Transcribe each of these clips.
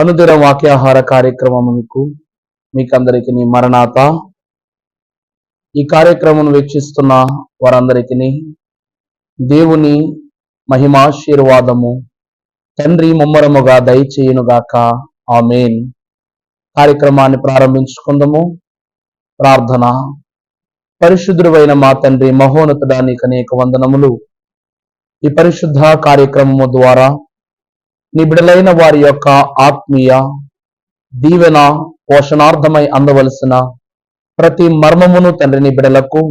అనుదిన వాక్యాహార కార్యక్రమముకు మీకందరికి మరణాత. ఈ కార్యక్రమం వీక్షిస్తున్న వారందరికీ దేవుని మహిమాశీర్వాదము తండ్రి ముమ్మరముగా దయచేయునుగాక. ఆమెన్. కార్యక్రమాన్ని ప్రారంభించుకుందాము. ప్రార్థన. పరిశుద్ధుడైన మా తండ్రి మహోన్నతుడానికి అనేక వందనములు. ఈ పరిశుద్ధ కార్యక్రమము ద్వారా నీ బిడలైన వారి యొక్క ఆత్మీయ దీవెన పోషణార్థమై అందవలసిన ప్రతి మర్మమును తండ్రి నీ బిడలకు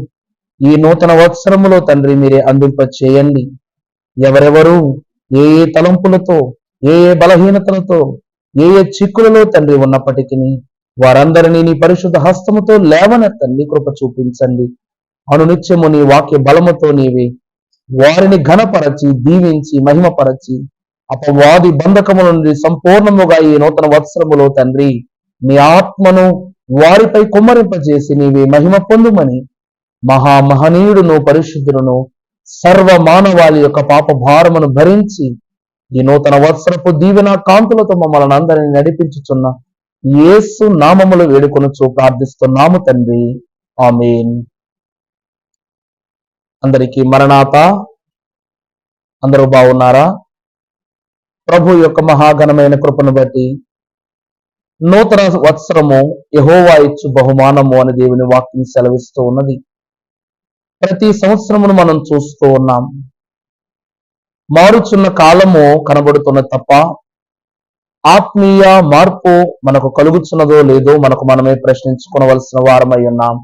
ఈ నూతన వత్సరములో తండ్రి మీరే అందింప చేయండి ఎవరెవరు ఏ ఏ తలంపులతో ఏ ఏ బలహీనతలతో ఏ ఏ చిక్కులలో తండ్రి ఉన్నప్పటికీ వారందరినీ నీ పరిశుద్ధ హస్తముతో లేవనెత్తండి కృప చూపించండి. అనునిత్యము నీ వాక్య బలముతో నీవి వారిని ఘనపరచి దీవించి మహిమపరచి అపవాది బంధకముల నుండి సంపూర్ణముగా ఈ నూతన వత్సరములో తండ్రి మీ ఆత్మను వారిపై కుమ్మరింపజేసి నీవి మహిమ పొందుమని మహా మహనీయుడును సర్వ మానవాళి యొక్క పాప భారమును భరించి ఈ నూతన వత్సరపు దీవెన కాంతులతో మమ్మల్ని అందరినీ నడిపించుచున్న యేసు నామములు వేడుకొనుచు ప్రార్థిస్తున్నాము తండ్రి. ఆమెన్. అందరికీ మరణాత. అందరూ బాగున్నారా? ప్రభు యొక్క మహాఘనమైన కృపను బట్టి నూతన వత్సరము యహోవా ఇచ్చు బహుమానము అని దేవుని వాక్యం సెలవిస్తూ ఉన్నది. ప్రతి సంవత్సరమును మనం చూస్తూ ఉన్నాం. మారుచున్న కాలము కనబడుతున్న తప్ప ఆత్మీయ మార్పు మనకు కలుగుతున్నదో లేదో మనకు మనమే ప్రశ్నించుకోవలసిన వారమై ఉన్నాం.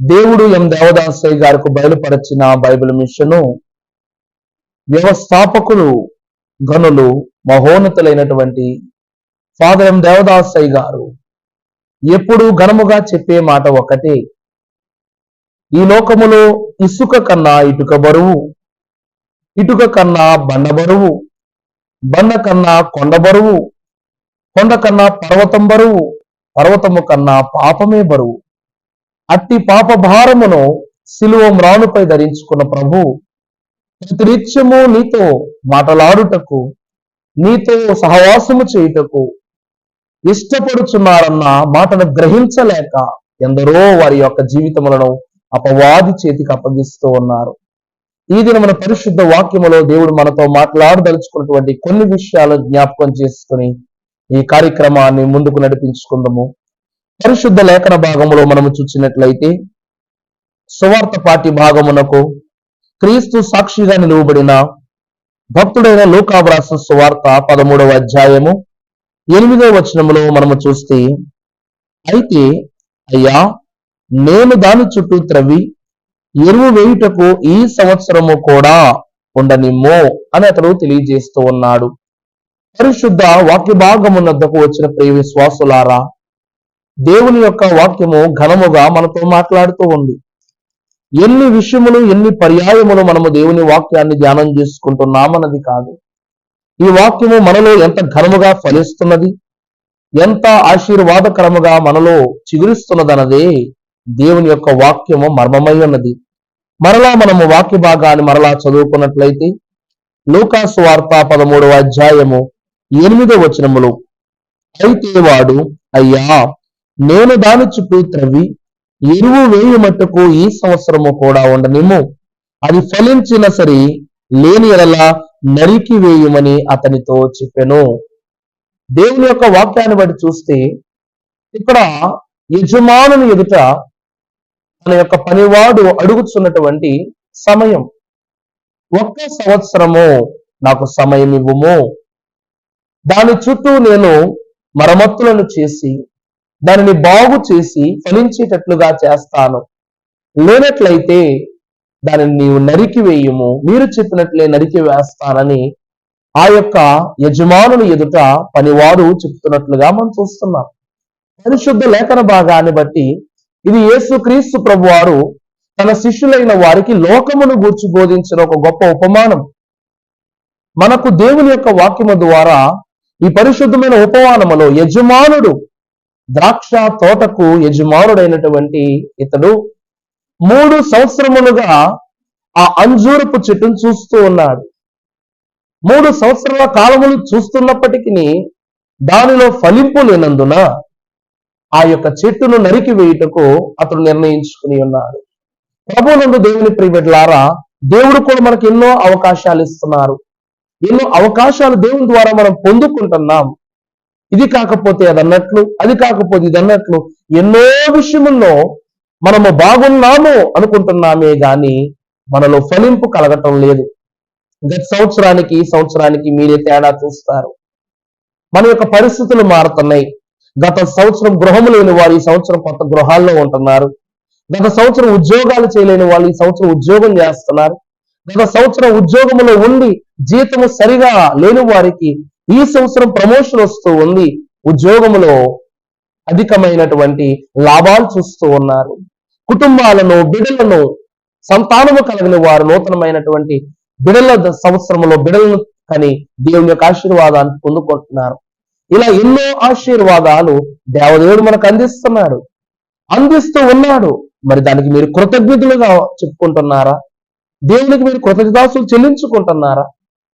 దేవుడు ఎం దేవదాసయ్య గారికి బయలుపరచిన బైబిల్ మిషను వ్యవస్థాపకులు గనులు మహోన్నతులైనటువంటి ఫాదర్ ఎం దేవదాసయ్య గారు ఎప్పుడు ఘనముగా చెప్పే మాట ఒకటే. ఈ లోకములో ఇసుక కన్నా ఇటుక బరువు ఇటుక కన్నా బండ బరువు బండ కన్నా కొండ బరువు కొండ కన్నా పర్వతం బరువు పర్వతము కన్నా పాపమే బరువు. అట్టి పాప భారమును సిలువ మ్రానుపై ధరించుకున్న ప్రభు నిత్యము నీతో మాటలాడుటకు నీతో సహవాసము చేయుటకు ఇష్టపడుచున్నారన్న మాటను గ్రహించలేక ఎందరో వారి యొక్క జీవితములను అపవాది చేతికి అప్పగిస్తూ ఉన్నారు. ఈ దిన మన పరిశుద్ధ వాక్యములో దేవుడు మనతో మాట్లాడదలుచుకున్నటువంటి కొన్ని విషయాలు జ్ఞాపకం చేసుకుని ఈ కార్యక్రమాన్ని ముందుకు నడిపించుకుందాము. పరిశుద్ధ లేఖన భాగంలో మనము చూసినట్లయితే సువార్త పాటి భాగమునకు క్రీస్తు సాక్షిగా నిలువబడిన భక్తుడైన లోకాభ్రాస సువార్త పదమూడవ అధ్యాయము ఎనిమిదవ వచనములో మనము చూస్తే అయితే అయ్యా నేను దాని చుట్టూ త్రవ్వి ఎరువు వేయుటకు ఈ సంవత్సరము కూడా ఉండనిమ్మో అని అతడు తెలియజేస్తూ ఉన్నాడు. పరిశుద్ధ వాక్య భాగమున్నద్దకు వచ్చిన ప్రియ విశ్వాసులారా దేవుని యొక్క వాక్యము ఘనముగా మనతో మాట్లాడుతూ ఉంది. ఎన్ని విషయములు ఎన్ని పర్యాయములు మనము దేవుని వాక్యాన్ని ధ్యానం చేసుకుంటున్నామన్నది కాదు. ఈ వాక్యము మనలో ఎంత ఘనముగా ఫలిస్తున్నది ఎంత ఆశీర్వాదకరముగా మనలో చిగురిస్తున్నదన్నదే దేవుని యొక్క వాక్యము మర్మమై ఉన్నది. మరలా మనము వాక్య భాగాన్ని మరలా చదువుకున్నట్లయితే లూకాసు వార్త పదమూడవ అధ్యాయము ఎనిమిదో వచనములు అయితే వాడు అయ్యా నేను దాని చుట్టూ త్రవ్వి ఎరువు వేయు మట్టుకు ఈ సంవత్సరము కూడా ఉండనిమ్ము. అది ఫలించిన సరి లేని ఎడలా నరికి వేయమని అతనితో చెప్పెను. దేవుని యొక్క వాక్యాన్ని బట్టి చూస్తే ఇక్కడ యజమానుని ఎదుట తన యొక్క పనివాడు అడుగుతున్నటువంటి సమయం. ఒక్క సంవత్సరము నాకు సమయం ఇవ్వము దాని చుట్టూ నేను మరమ్మతులను చేసి దానిని బాగు చేసి ఫలించేటట్లుగా చేస్తాను. లేనట్లయితే దానిని నీవు నరికి వేయుము. మీరు చెప్పినట్లే నరికి వేస్తానని ఆ యొక్క యజమానులు ఎదుట పనివారు చెప్తున్నట్లుగా మనం చూస్తున్నాం. పరిశుద్ధ లేఖన భాగాన్ని బట్టి ఇది యేసుక్రీస్తు ప్రభు వారు తన శిష్యులైన వారికి లోకమును గూర్చి బోధించిన ఒక గొప్ప ఉపమానం. మనకు దేవుని యొక్క వాక్యము ద్వారా ఈ పరిశుద్ధమైన ఉపమానములో యజమానుడు ద్రాక్ష తోటకు యజమానుడైనటువంటి ఇతడు మూడు సంవత్సరములుగా ఆ అంజూరపు చెట్టును చూస్తూ ఉన్నాడు. మూడు సంవత్సరాల కాలములు చూస్తున్నప్పటికీ దానిలో ఫలింపు లేనందున ఆ యొక్క చెట్టును నరికి వేయుటకు అతడు నిర్ణయించుకుని ఉన్నాడు. ప్రభునందు దేవుని ప్రియబిడ్లారా దేవుడు కూడా మనకు ఎన్నో అవకాశాలు ఇస్తున్నారు. ఎన్నో అవకాశాలు దేవుని ద్వారా మనం పొందుకుంటున్నాం. ఇది కాకపోతే అది అన్నట్లు అది కాకపోతే ఇది అన్నట్లు ఎన్నో విషయముల్లో మనము బాగున్నాము అనుకుంటున్నామే గాని మనలో ఫలింపు కలగటం లేదు. గత సంవత్సరానికి ఈ సంవత్సరానికి మీరే తేడా చూస్తారు. మన యొక్క పరిస్థితులు మారుతున్నాయి. గత సంవత్సరం గృహము లేని వారు ఈ సంవత్సరం కొత్త గృహాల్లో ఉంటున్నారు. గత సంవత్సరం ఉద్యోగాలు చేయలేని వాళ్ళు ఈ సంవత్సరం ఉద్యోగం చేస్తున్నారు. గత సంవత్సరం ఉద్యోగంలో ఉండి జీతము సరిగా లేని వారికి ఈ సంవత్సరం ప్రమోషన్ వస్తూ ఉంది. ఉద్యోగములో అధికమైనటువంటి లాభాలు చూస్తూ ఉన్నారు. కుటుంబాలను బిడలను సంతానము కలిగిన వారు నూతనమైనటువంటి బిడల సంవత్సరంలో బిడలను కని దేవుని యొక్క ఆశీర్వాదాన్ని పొందుకుంటున్నారు. ఇలా ఎన్నో ఆశీర్వాదాలు దేవదేవుడు మనకు అందిస్తున్నాడు. అందిస్తూ ఉన్నాడు. మరి దానికి మీరు కృతజ్ఞతలుగా చెప్పుకుంటున్నారా? దేవునికి మీరు కృతజ్ఞతాసులు చెల్లించుకుంటున్నారా?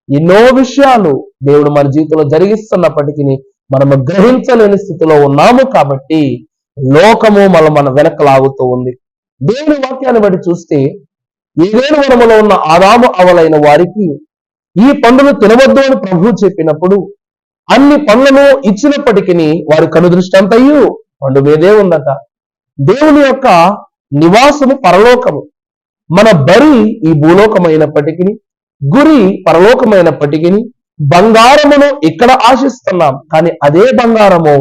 ఎన్నో విషయాలు దేవుడు మన జీవితంలో జరిగిస్తున్నప్పటికీ మనము గ్రహించలేని స్థితిలో ఉన్నాము కాబట్టి లోకము మన మన వెనక లాగుతూ ఉంది. దేవుని వాక్యాన్ని బట్టి చూస్తే ఏదైనా వరములో ఉన్న ఆదాము అవలైన వారికి ఈ పండును తినవద్దు అని ప్రభువు చెప్పినప్పుడు అన్ని పండ్లను ఇచ్చినప్పటికీ వారి కనుదృష్టి అంతయు పండు మీదే ఉందట. దేవుని యొక్క నివాసము పరలోకము. మన బరి ఈ భూలోకమైనప్పటికీ గురి పరలోకమైనప్పటికీ బంగారమును ఇక్కడ ఆశిస్తున్నాం. కానీ అదే బంగారము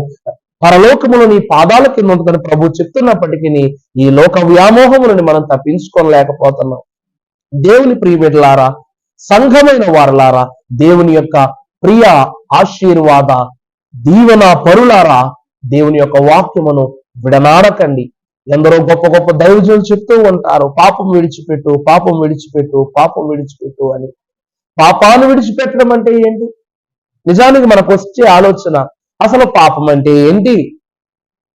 పరలోకములు నీ పాదాల కింద ఉంటుందని ప్రభు చెప్తున్నప్పటికీ ఈ లోక వ్యామోహములను మనం తప్పించుకోలేకపోతున్నాం. దేవుని ప్రియమిడలారా సంఘమైన వారలారా దేవుని యొక్క ప్రియ ఆశీర్వాద దీవెన పరులారా దేవుని యొక్క వాక్యమును విడనాడకండి. ఎందరో గొప్ప గొప్ప దైవజులు చెప్తూ ఉంటారు పాపం విడిచిపెట్టు పాపం విడిచిపెట్టు పాపం విడిచిపెట్టు అని. పాపాలు విడిచిపెట్టడం అంటే ఏంటి? నిజానికి మనకు వచ్చే ఆలోచన అసలు పాపం అంటే ఏంటి?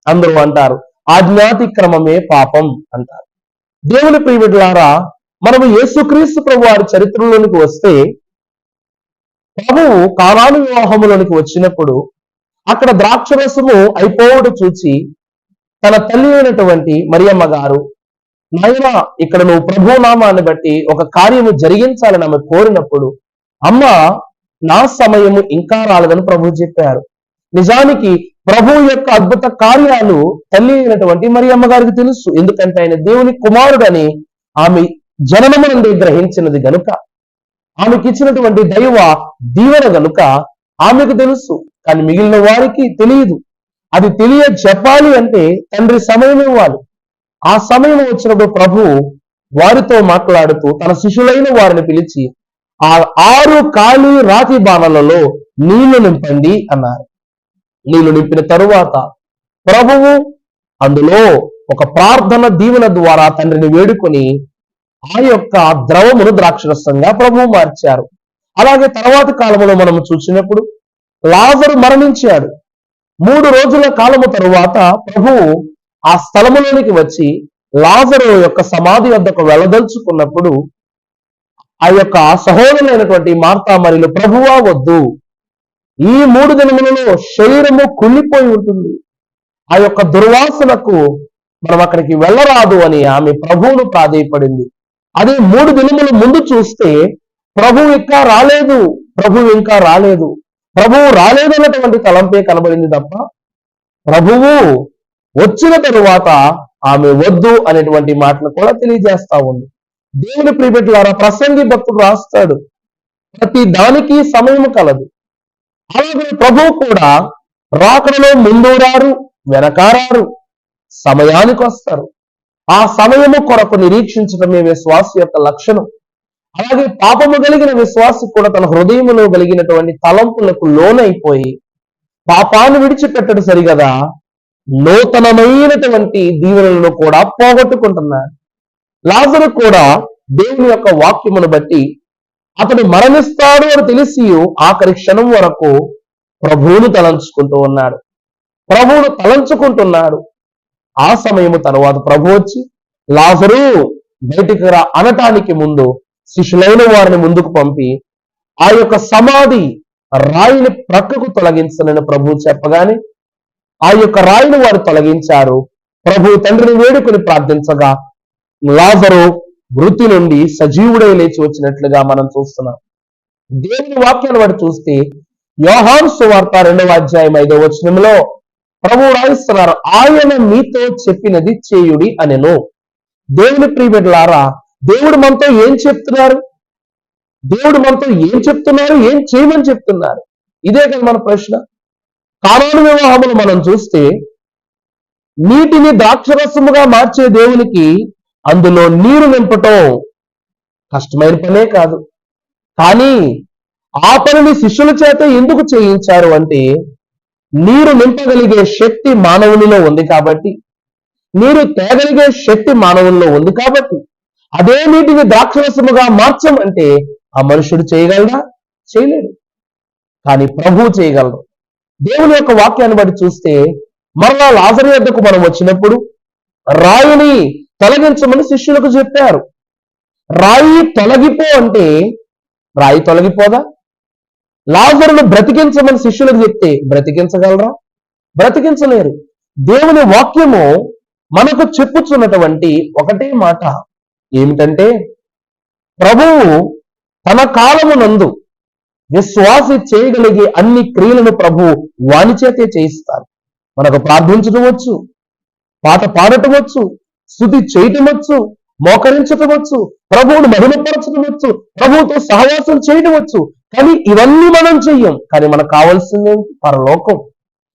అందరూ అంటారు ఆజ్ఞాతిక్రమమే పాపం అంటారు. దేవుని ప్రియబిడ్డలారా మనము యేసుక్రీస్తు ప్రభు వారి చరిత్రలోనికి వస్తే ప్రభువు కాలాను వివాహములోనికి వచ్చినప్పుడు అక్కడ ద్రాక్షరసము అయిపోవడం చూచి తన తల్లి అయినటువంటి మరియమ్మ గారు నాయన ఇక్కడ నువ్వు ప్రభు నామాన్ని బట్టి ఒక కార్యము జరిగించాలని ఆమె కోరినప్పుడు అమ్మ నా సమయము ఇంకా రాలేదని ప్రభు చెప్పారు. నిజానికి ప్రభు యొక్క అద్భుత కార్యాలు తల్లి అయినటువంటి మరియమ్మ గారికి తెలుసు. ఎందుకంటే ఆయన దేవుని కుమారుడని ఆమె జననము నుండి గ్రహించినది గనుక ఆమెకి ఇచ్చినటువంటి దైవ దీవెన గనుక ఆమెకు తెలుసు. కానీ మిగిలిన వారికి తెలియదు. అది తెలియ చెప్పాలి అంటే తండ్రి సమయం ఇవ్వాలి. ఆ సమయం వచ్చినప్పుడు ప్రభు వారితో మాట్లాడుతూ తన శిష్యులైన వారిని పిలిచి ఆ ఆరు ఖాళీ రాతి బాణలలో నీళ్ళు నింపండి అన్నారు. నీళ్ళు నింపిన తరువాత ప్రభువు అందులో ఒక ప్రార్థన దీవెన ద్వారా తండ్రిని వేడుకొని ఆ యొక్క ద్రవమును ద్రాక్షరసంగా ప్రభువు మార్చారు. అలాగే తర్వాత కాలంలో మనం చూసినప్పుడు లాజరు మరణించాడు. మూడు రోజుల కాలము తరువాత ప్రభువు ఆ స్థలములోనికి వచ్చి లాజరు యొక్క సమాధి వద్దకు వెళ్ళదలుచుకున్నప్పుడు ఆ యొక్క సహోదరులైనటువంటి మార్తా మరియు ప్రభువా వద్దు. ఈ మూడు దినములలో శరీరము కుళ్ళిపోయి ఉంటుంది. ఆ యొక్క దుర్వాసనకు మనం అక్కడికి వెళ్ళరాదు అని ఆమె ప్రభువును ప్రాధేయపడింది. అది మూడు దినముల ముందు చూస్తే ప్రభు ఇంకా రాలేదు ప్రభు ఇంకా రాలేదు. ప్రభువు రాలేదన్నటువంటి తలంపే కనబడింది తప్ప ప్రభువు వచ్చిన తరువాత ఆమె వద్దు అనేటువంటి మాటలు కూడా తెలియజేస్తా ఉంది. దేవుని ప్రియబిడ్డలారా ప్రసంగి భక్తుడు రాస్తాడు. ప్రతి దానికి సమయం కలదు. అలాగే ప్రభువు కూడా రాకడలో ముందు రారు వెనకారారు సమయానికి వస్తారు. ఆ సమయము కొరకు నిరీక్షించడమే విశ్వాస యొక్క లక్షణం. అలాగే పాపము కలిగిన విశ్వాసి కూడా తన హృదయములో కలిగినటువంటి తలంపులకు లోనైపోయి పాపాన్ని విడిచిపెట్టడం సరిగదా. నూతనమైనటువంటి దీవెనలను కూడా పోగొట్టుకుంటున్నాడు. లాజరు కూడా దేవుని యొక్క వాక్యమును బట్టి అతడు మరణిస్తాడు అని తెలిసి ఆఖరి క్షణం వరకు ప్రభువును తలంచుకుంటూ ఉన్నాడు. ప్రభువును తలంచుకుంటున్నాడు. ఆ సమయము తర్వాత ప్రభు వచ్చి లాజరు బయటికి రా అనటానికి ముందు శిష్యులైన వారిని ముందుకు పంపి ఆ యొక్క సమాధి రాయిని ప్రక్కకు తొలగించనని ప్రభు చెప్పగానే ఆ యొక్క రాయిని వారు తొలగించారు. ప్రభు తండ్రిని వేడుకొని ప్రార్థించగా లాజరు మృతి నుండి సజీవుడై లేచి వచ్చినట్లుగా మనం చూస్తున్నాం. దేవుని వాక్యాన్ని వాడు చూస్తే యోహాన్ సువార్త రెండవ అధ్యాయం ఐదవ వచనంలో ప్రభు రాయిస్తున్నారు ఆయన మీతో చెప్పినది చేయుడి అనెను. దేవుని ప్రియబిడ్డలారా దేవుడు మనతో ఏం చెప్తున్నారు? దేవుడు మనతో ఏం చెప్తున్నారు? ఏం చేయమని చెప్తున్నారు? ఇదే కదా మన ప్రశ్న. కానూను వివాహములు మనం చూస్తే నీటిని ద్రాక్షరసముగా మార్చే దేవునికి అందులో నీరు నింపటం కష్టమైన పనే కాదు. కానీ ఆ పనిని శిష్యుల చేత ఎందుకు చేయించారు అంటే నీరు నింపగలిగే శక్తి మానవునిలో ఉంది కాబట్టి. నీరు తేగలిగే శక్తి మానవుల్లో ఉంది కాబట్టి. అదే నీటిని ద్రాక్షరసముగా మార్చమంటే ఆ మనుషుడు చేయగలరా చేయలేడు. కానీ ప్రభువు చేయగలరు దేవుని యొక్క వాక్యాన్ని బట్టి చూస్తే మరలా లాజరు యొద్దకు మనం వచ్చినప్పుడు రాయిని తొలగించమని శిష్యులకు చెప్పారు. రాయి తొలగిపో అంటే రాయి తొలగిపోదా? లాజరును బ్రతికించమని శిష్యులకు చెప్తే బ్రతికించగలరా? బ్రతికించలేరు. దేవుని వాక్యము మనకు చెప్పుచున్నటువంటి ఒకటే మాట. ఏమిటంటే ప్రభువు తన కాలమునందు విశ్వాసి చేయగలిగే అన్ని క్రియలను ప్రభు వాని చేతే చేయిస్తారు మనకు ప్రార్థించడం వచ్చు పాట పాడటం వచ్చు స్థుతి చేయటం వచ్చు మోకరించటం వచ్చు ప్రభువును మహిమపరచడం వచ్చు ప్రభువుతో సహవాసం చేయడం వచ్చు కానీ ఇవన్నీ మనం చెయ్యం. కానీ మనకు కావాల్సింది పరలోకం.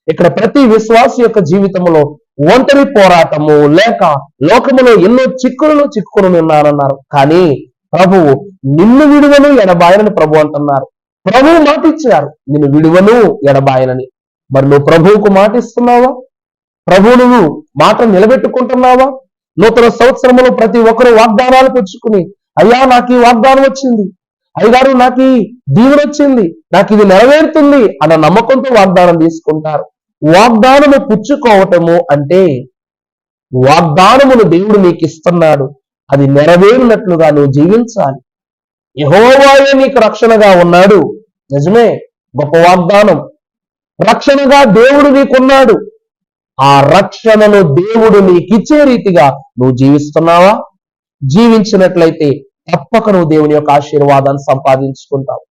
ఇక్కడ ప్రతి విశ్వాస యొక్క జీవితంలో ఒంటరి పోరాటము లేక లోకములో ఎన్నో చిక్కులను చిక్కుకుని ఉన్నానన్నారు. కానీ ప్రభువు నిన్ను విడువను ఎడబాయనని ప్రభు అంటున్నారు. ప్రభువు మాటిచ్చారు నిన్ను విడువను ఎడబాయనని. మరి నువ్వు ప్రభువుకు మాటిస్తున్నావా? ప్రభు నువ్వు మాట నిలబెట్టుకుంటున్నావా? నూతన సంవత్సరంలో ప్రతి ఒక్కరు వాగ్దానాలు పెంచుకుని అయ్యా నాకు ఈ వాగ్దానం వచ్చింది. అయ్యగారు నాకు ఈ దీవుడు వచ్చింది. నాకు ఇది నెరవేరుతుంది అన్న నమ్మకంతో వాగ్దానం తీసుకుంటారు. వాగ్దానము పుచ్చుకోవటము అంటే వాగ్దానమును దేవుడు నీకు ఇస్తున్నాడు అది నెరవేరినట్లుగా నువ్వు జీవించాలి. యహోవాయే నీకు రక్షణగా ఉన్నాడు? నిజమే గొప్ప వాగ్దానం. రక్షణగా దేవుడు నీకున్నాడు. ఆ రక్షణను దేవుడు నీకిచ్చే రీతిగా నువ్వు జీవిస్తున్నావా? జీవించినట్లయితే తప్పక నువ్వు దేవుని యొక్క ఆశీర్వాదాన్ని సంపాదించుకుంటావు.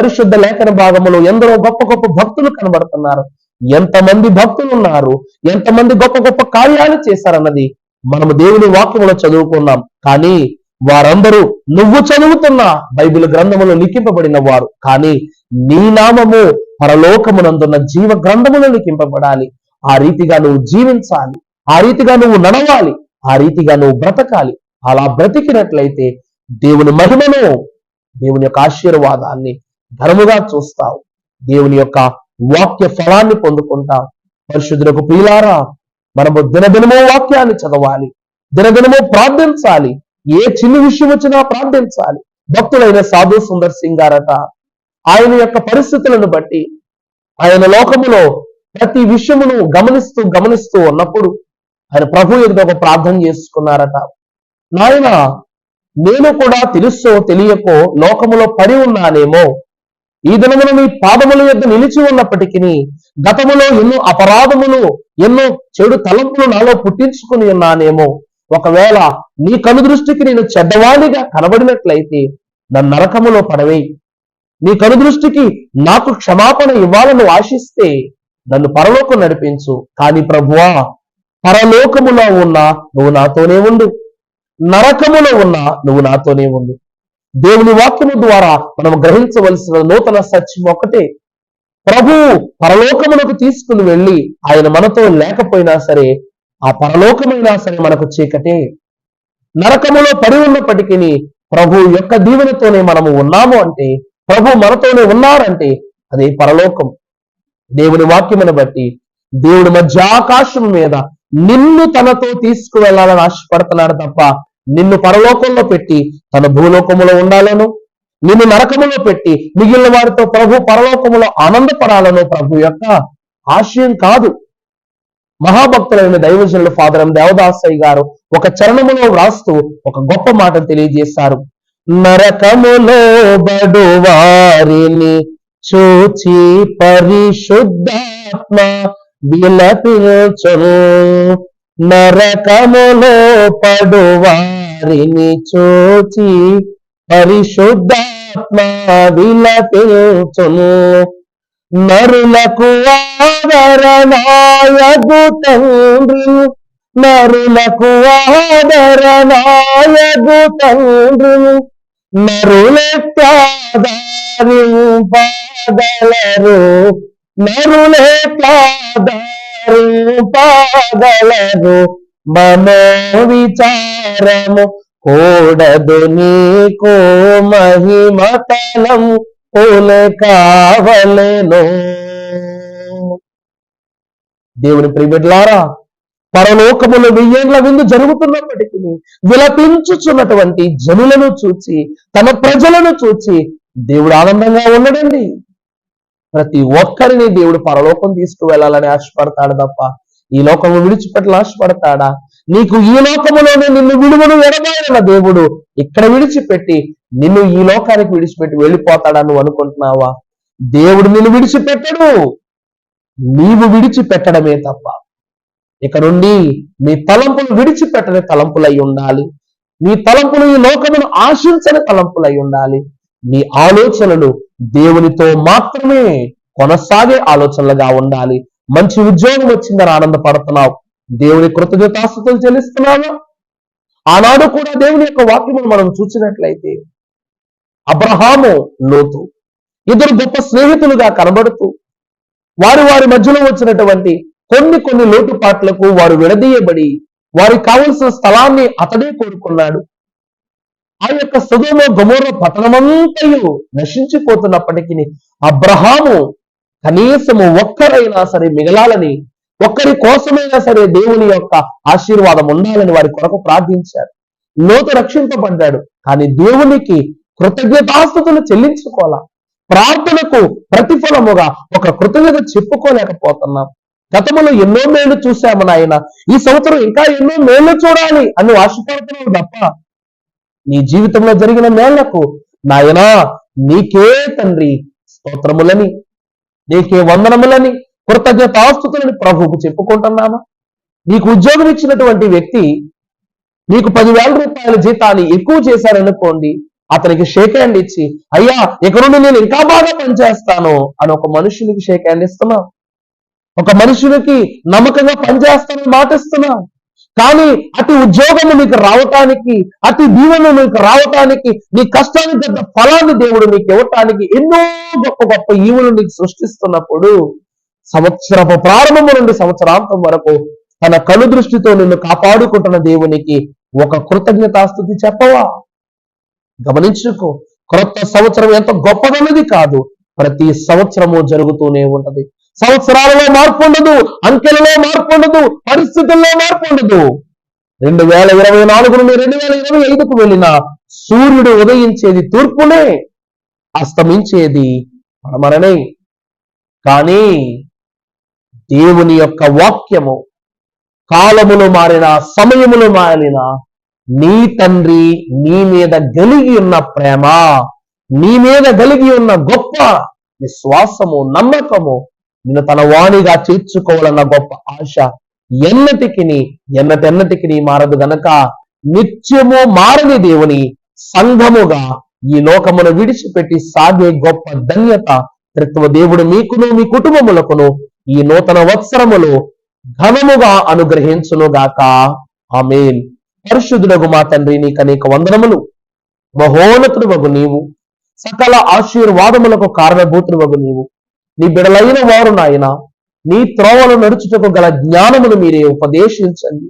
పరిశుద్ధ లేఖన భాగంలో ఎందరో గొప్ప గొప్ప భక్తులు కనబడుతున్నారు. ఎంతమంది భక్తులు ఉన్నారు ఎంతమంది గొప్ప గొప్ప కార్యాలు చేశారన్నది మనము దేవుని వాక్యంలో చదువుకున్నాం. కానీ వారందరూ నువ్వు చదువుతున్న బైబిల్ గ్రంథములో లిఖింపబడిన వారు. కానీ నీ నామము పరలోకమునందున్న జీవ గ్రంథములో లిఖింపబడాలి. ఆ రీతిగా నువ్వు జీవించాలి. ఆ రీతిగా నువ్వు నడవాలి. ఆ రీతిగా నువ్వు బ్రతకాలి. అలా బ్రతికినట్లయితే దేవుని మహిమను దేవుని యొక్క ఆశీర్వాదాన్ని ధర్ముగా చూస్తావు. దేవుని యొక్క వాక్య ఫలాన్ని పొందుకుంటాం. పరిశుద్ధులకు ప్రియులారా మనము దినదినమో వాక్యాన్ని చదవాలి. దినదినమో ప్రార్థించాలి. ఏ చిన్న విషయం వచ్చినా ప్రార్థించాలి. భక్తులైన సాధు సుందర్ సింగ్ గారట ఆయన యొక్క పరిస్థితులను బట్టి ఆయన లోకములో ప్రతి విషయమును గమనిస్తూ గమనిస్తూ ఉన్నప్పుడు ఆయన ప్రభు ఎదుట ఒక ప్రార్థన చేసుకున్నారట. నాయన నేను కూడా తెలుసో తెలియకో లోకములో పడి ఉన్నానేమో ఈ దినమున నీ పాదముల యొక్క నిలిచి ఉన్నప్పటికీ గతములో ఎన్నో అపరాధములు ఎన్నో చెడు తలంపులు నాలో పుట్టించుకుని ఉన్నానేమో. ఒకవేళ నీ కనుదృష్టికి నేను చెడ్డవాణిగా కనబడినట్లయితే నన్ను నరకములో పడవేయి. నీ కనుదృష్టికి నాకు క్షమాపణ ఇవ్వాలని ఆశిస్తే నన్ను పరలోకం నడిపించు. కానీ ప్రభువా పరలోకములో ఉన్నా నువ్వు నాతోనే ఉండు. నరకములో ఉన్నా నువ్వు నాతోనే ఉండు. దేవుని వాక్యము ద్వారా మనం గ్రహించవలసిన నూతన సత్యం ఒకటే. ప్రభు పరలోకమునకు తీసుకుని వెళ్ళి ఆయన మనతో లేకపోయినా సరే ఆ పరలోకమైనా సరే మనకు చీకటే. నరకములో పడి ఉన్నప్పటికీ ప్రభు యొక్క దీవెనతోనే మనము ఉన్నాము అంటే ప్రభు మనతోనే ఉన్నారంటే అది పరలోకం. దేవుని వాక్యమును బట్టి దేవుడు మధ్య ఆకాశం మీద నిన్ను తనతో తీసుకువెళ్ళాలని ఆశపడుతున్నాడు తప్ప నిన్ను పరలోకంలో పెట్టి తన భూలోకములో ఉండాలను నిన్ను నరకములో పెట్టి మిగిలిన వారితో ప్రభు పరలోకములో ఆనందపడాలను ప్రభు యొక్క ఆశయం కాదు. మహాభక్తులైన దైవజనులు ఫాదర్ ఎం దేవదాసయ్య గారు ఒక చరణములో వ్రాస్తూ ఒక గొప్ప మాట తెలియజేశారు. నరకములో బడు వారిని చూచి పరిశుద్ధాత్మ విలపించను నరకములో పడువారిని చూచి పరిశుద్ధాత్మ విలపించును నరులకు ఆదరణాయగు తండ్రి నరులకు ఆదరణాయగు తండ్రి నరులెట్లాదారింపగలరు నరులెట్లాదారింపగలరు మనో విచారము కూడదు నీకు మహిమతలం పూలే కావలను. దేవుని ప్రిబిడ్లారా పరలోకములు వెయ్యేళ్ళ విందు జరుగుతున్నప్పటికీ విలపించుచున్నటువంటి జనులను చూచి తన ప్రజలను చూచి దేవుడు ఆనందంగా ఉండడండి. ప్రతి ఒక్కరిని దేవుడు పరలోకం తీసుకువెళ్ళాలని ఆశపడతాడు తప్ప ఈ లోకము విడిచిపెట్టలు ఆశపడతాడా? నీకు ఈ లోకములోనే నిన్ను విడువను ఎడబాయన దేవుడు ఇక్కడ విడిచిపెట్టి నిన్ను ఈ లోకానికి విడిచిపెట్టి వెళ్ళిపోతాడా నువ్వు అనుకుంటున్నావా? దేవుడు నిన్ను విడిచిపెట్టడు. నీవు విడిచిపెట్టడమే తప్ప. ఇక నుండి నీ తలంపులు విడిచిపెట్టని తలంపులై ఉండాలి. మీ తలంపులు ఈ లోకమును ఆశించని తలంపులై ఉండాలి. మీ ఆలోచనలు దేవునితో మాత్రమే కొనసాగే ఆలోచనలుగా ఉండాలి. మంచి ఉద్యోగం వచ్చిందని ఆనందపడుతున్నావు. దేవుని కృతజ్ఞతాస్తులు చెల్లిస్తున్నావా. ఆనాడు కూడా దేవుని యొక్క వాక్యమును మనం చూసినట్లయితే అబ్రహాము లోతు ఇద్దరు గొప్ప స్నేహితులుగా కనబడుతూ వారి వారి మధ్యలో వచ్చినటువంటి కొన్ని కొన్ని లోటుపాట్లకు వారు విడదీయబడి వారికి కావలసిన స్థలాన్ని అతడే కోరుకున్నాడు. ఆ యొక్క సుగమ గమోర పట్టణమంతయు నశించిపోతున్నప్పటికీ అబ్రహాము కనీసము ఒక్కరైనా సరే మిగలాలని ఒక్కరి కోసమైనా సరే దేవుని యొక్క ఆశీర్వాదం ఉండాలని వారి కొరకు ప్రార్థించారు లోతు రక్షింపబడ్డాడు. కానీ దేవునికి కృతజ్ఞతాస్థుతులు చెల్లించుకోవాలా? ప్రార్థనకు ప్రతిఫలముగా ఒక కృతజ్ఞత చెప్పుకోలేకపోతున్నాం. గతంలో ఎన్నో మేలు చూశాము నాయన. ఈ సంవత్సరం ఇంకా ఎన్నో మేలు చూడాలి అని ఆశపడుతున్నావు తప్ప నీ జీవితంలో జరిగిన మేళ్ళకు నాయనా నీకే తండ్రి స్తోత్రములని నీకే వందనములని కృతజ్ఞతాస్తుతులని ప్రభువుకు చెప్పుకుంటున్నామా? నీకు ఉద్యోగం ఇచ్చినటువంటి వ్యక్తి నీకు పదివేల రూపాయల జీతాన్ని ఎక్కువ చేశారనుకోండి అతనికి షేక్ హ్యాండ్ ఇచ్చి అయ్యా ఇక నుండి నేను ఇంకా బాగా పనిచేస్తాను అని ఒక మనుషునికి షేక్ హ్యాండ్ ఇస్తున్నాం ఒక మనుషునికి నమ్మకంగా పనిచేస్తానని మాటిస్తున్నాం కానీ అతి ఉద్యోగము నీకు రావటానికి అతి దీవెన నీకు రావటానికి నీ కష్టానికి పెద్ద ఫలాన్ని దేవుడు నీకు ఇవ్వటానికి ఎన్నో గొప్ప గొప్ప ఈవులు నీకు సృష్టిస్తున్నప్పుడు సంవత్సరపు ప్రారంభము నుండి సంవత్సరాంతం వరకు తన కను దృష్టితో నిన్ను కాపాడుకుంటున్న దేవునికి ఒక కృతజ్ఞతాస్థుతి చెప్పవా? గమనించుకో క్రొత్త సంవత్సరం ఎంత గొప్పదన్నది కాదు ప్రతి సంవత్సరము జరుగుతూనే ఉంటది. సంవత్సరాలలో మార్పు ఉండదు అంకెలలో మార్పు ఉండదు పరిస్థితుల్లో మార్పు ఉండదు. రెండు వేల ఇరవై నాలుగు నుండి రెండు వేల ఇరవై ఐదుకు వెళ్ళిన సూర్యుడు ఉదయించేది తూర్పునే అస్తమించేది పడమరనే. కానీ దేవుని యొక్క వాక్యము కాలములు మారిన సమయములు మారిన నీ తండ్రి నీ మీద కలిగి ఉన్న ప్రేమ నీ మీద కలిగి ఉన్న గొప్ప విశ్వాసము నమ్మకము నిన్ను తన వాణిగా చేర్చుకోవాలన్న గొప్ప ఆశ ఎన్నటికి ఎన్నటెన్నటికి మారదు గనక నిత్యము మారని దేవుని సంఘముగా ఈ లోకమును విడిచిపెట్టి సాగే గొప్ప ధన్యత త్రిత్వ దేవుడు మీకును మీ కుటుంబములకును ఈ నూతన వత్సరములు ఘనముగా అనుగ్రహించును గాక ఆమెన్. పరిశుద్ధుడగు మా తండ్రి నీకు అనేక వందనములు. మహోన్నతుడు నీవు. సకల ఆశీర్వాదములకు కారణభూతుడు నీవు. నీ బిడలైన వారు నాయన నీ త్రోవలు నడుచుటకు గల జ్ఞానమును మీరే ఉపదేశించండి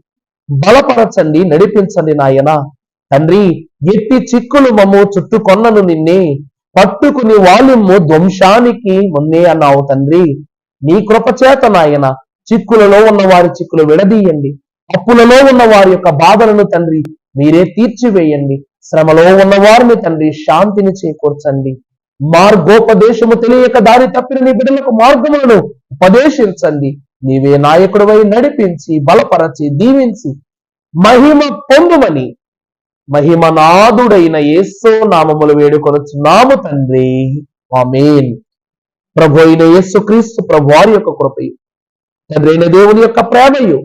బలపరచండి నడిపించండి నాయన. తండ్రి ఎట్టి చిక్కులు మమ్ము చుట్టుకొన్నను నిన్నే పట్టుకుని వాల్యము ధ్వంసానికి మొన్నే అన్నావు తండ్రి. నీ కృపచేత నాయన చిక్కులలో ఉన్న వారి చిక్కులు విడదీయండి. అప్పులలో ఉన్న వారి యొక్క బాధలను తండ్రి మీరే తీర్చివేయండి. శ్రమలో ఉన్న వారిని తండ్రి శాంతిని చేకూర్చండి. మార్గోపదేశము తెలియక దారి తప్పిన నీ బిడ్డలకు మార్గములను ఉపదేశించండి. నీవే నాయకుడివై నడిపించి బలపరచి దీవించి మహిమ పొందుమని. మహిమనాథుడైన యేసో నామములు వేడుకొనుచున్నాము తండ్రి. ఆమెన్. ప్రభు అయిన యేసు క్రీస్తు ప్రభు వారి యొక్క కృపయు. తండ్రి అయిన దేవుని యొక్క ప్రేమయు.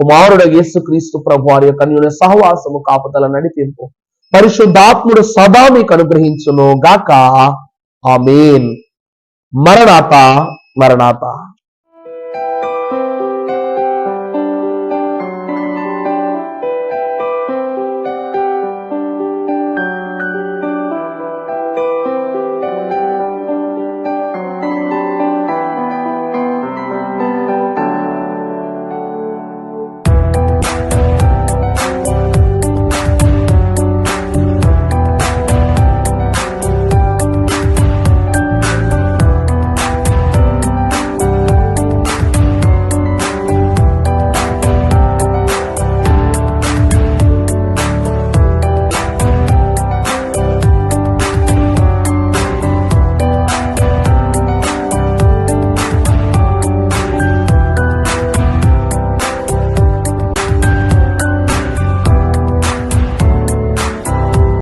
కుమారుడ యేసు క్రీస్తు ప్రభు వారి యొక్క అన్యున సహవాసము కాపుదల నడిపింపు. పరిశుద్ధాత్ముడు సదా మీకు అనుగ్రహించును గాక. ఆమేన్ మరణాత మరణాత